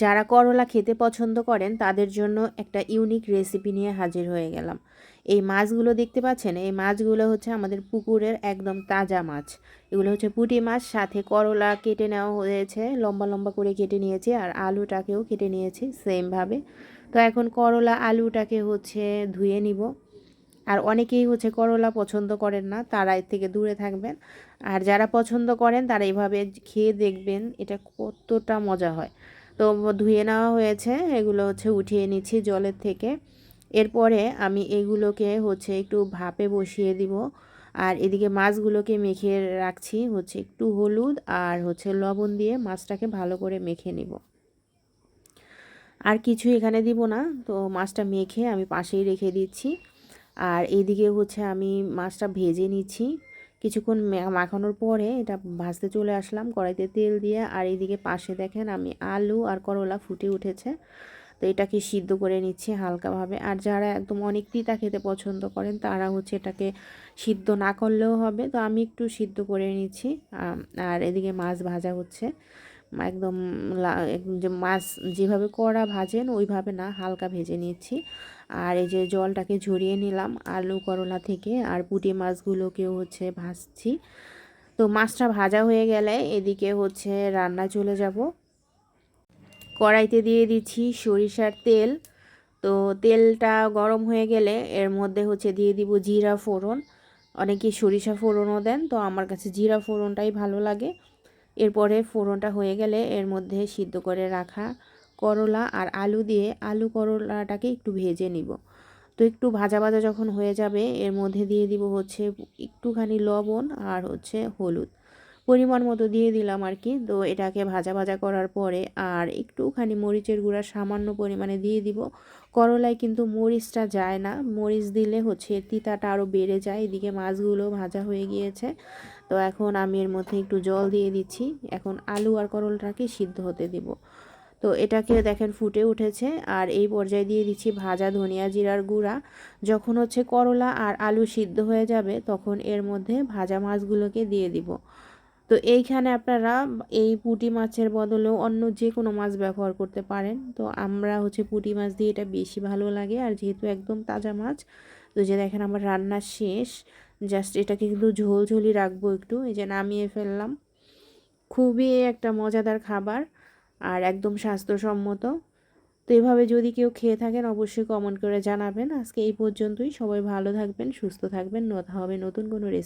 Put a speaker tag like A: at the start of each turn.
A: যারা করলা খেতে পছন্দ করেন, তাদের জন্য একটা ইউনিক রেসিপি নিয়ে হাজির হয়ে গেলাম। এই মাছগুলো দেখতে পাচ্ছেন? এই মাছগুলো হচ্ছে আমাদের পুকুরের একদম তাজা মাছ। এগুলো হচ্ছে পুঁটি মাছ, সাথে করলা কেটে নেওয়া হয়েছে, লম্বা লম্বা করে কেটে নিয়েছি, আর আলুটাকেও কেটে নিয়েছি সেমভাবে তো এখন করলা আলুটাকে হচ্ছে ধুয়ে নিব। আর অনেকেই হচ্ছে করলা পছন্দ করেন না, তারা এর থেকে দূরে থাকবেন। আর যারা পছন্দ করেন, তারা এইভাবে খেয়ে দেখবেন, এটা কতটা মজা হয়। তো ধুয়ে নেওয়া হয়েছে। এগুলো হচ্ছে উঠিয়ে নিচ্ছি জলের থেকে। এরপরে আমি এগুলোকে হচ্ছে একটু ভাপে বসিয়ে দিব। আর এদিকে মাছগুলোকে মেখে রাখছি হচ্ছে একটু হলুদ আর হচ্ছে লবণ দিয়ে মাছটাকে ভালো করে মেখে নিব। আর কিছু এখানে দিব না, তো মাছটা মেখে আমি পাশেই রেখে দিচ্ছি। আর এদিকে হচ্ছে আমি মাছটা ভেজে নিচ্ছি। কিছুক্ষণ মাখানোর পরে এটা ভাজতে চলে আসলাম কড়াইতে তেল দিয়ে। আর এইদিকে পাশে দেখেন আমি আলু আর করলা ফুটে উঠেছে। তো এটাকে সিদ্ধ করে নিচ্ছি হালকাভাবে। আর যারা একদম অনেক তিতা খেতে পছন্দ করেন, তারা হচ্ছে এটাকে সিদ্ধ না করলেও হবে। তো আমি একটু সিদ্ধ করে নিচ্ছি। আর এদিকে মাছ ভাজা হচ্ছে। একদম যে মাছ যেভাবে কড়া ভাজেন, ওইভাবে না, হালকা ভেজে নিচ্ছি। আর এই যে জলটাকে ঝরিয়ে নিলাম আলু করলা থেকে আর পুঁটি মাছগুলোকেও হচ্ছে ভাজছি। তো মাছটা ভাজা হয়ে গেলে এদিকে হচ্ছে রান্না চলে যাব। কড়াইতে দিয়ে দিচ্ছি সরিষার তেল। তো তেলটা গরম হয়ে গেলে এর মধ্যে হচ্ছে দিয়ে দিব জিরা ফোড়ন। অনেকে সরিষা ফোড়নও দেন, তো আমার কাছে জিরা ফোড়নটাই ভালো লাগে। এরপরে ফোড়নটা হয়ে গেলে এর মধ্যে সিদ্ধ করে রাখা করলা আর আলু দিয়ে আলু করলাটাকে একটু ভেজে নিব। তো একটু ভাজা ভাজা যখন হয়ে যাবে, এর মধ্যে দিয়ে দিব হচ্ছে একটুখানি লবণ আর হচ্ছে হলুদ। পরিমাণ মতো দিয়ে দিলাম আর কি। তো এটাকে ভাজা ভাজা করার পরে আর একটুখানি মরিচের গুঁড়া সামান্য পরিমাণে দিয়ে দিব। করলায় কিন্তু মরিচটা যায় না। মরিচ দিলে হচ্ছে তিতাটা আরও বেড়ে যায়। এদিকে মাছগুলো ভাজা হয়ে গিয়েছে। তো এখন আমি এর মধ্যে একটু জল দিয়ে দিচ্ছি। এখন আলু আর করলটাকে সিদ্ধ হতে দেব। তো এটাকে দেখেন ফুটে উঠেছে। আর এই পর্যায়ে দিয়ে দিচ্ছি ভাজা ধনিয়া জিরার গুঁড়া। যখন হচ্ছে করলা আর আলু সিদ্ধ হয়ে যাবে, তখন এর মধ্যে ভাজা মাছগুলোকে দিয়ে দিব। তো এইখানে আপনারা এই পুঁটি মাছের বদলেও অন্য যে কোনো মাছ ব্যবহার করতে পারেন। তো আমরা হচ্ছে পুঁটি মাছ দিয়ে এটা বেশি ভালো লাগে। আর যেহেতু একদম তাজা মাছ, তো যে দেখেন আমার রান্না শেষ। জাস্ট এটাকে কিন্তু ঝোল ঝোলই রাখব একটু। এই যে নামিয়ে ফেললাম। খুবই একটা মজাদার খাবার আর একদম স্বাস্থ্যসম্মত। তো এভাবে যদি কেউ খেয়ে থাকেন, অবশ্যই কমেন্ট করে জানাবেন। আজকে এই পর্যন্তই। সবাই ভালো থাকবেন, সুস্থ থাকবেন। হবে নতুন কোনো রেসিপি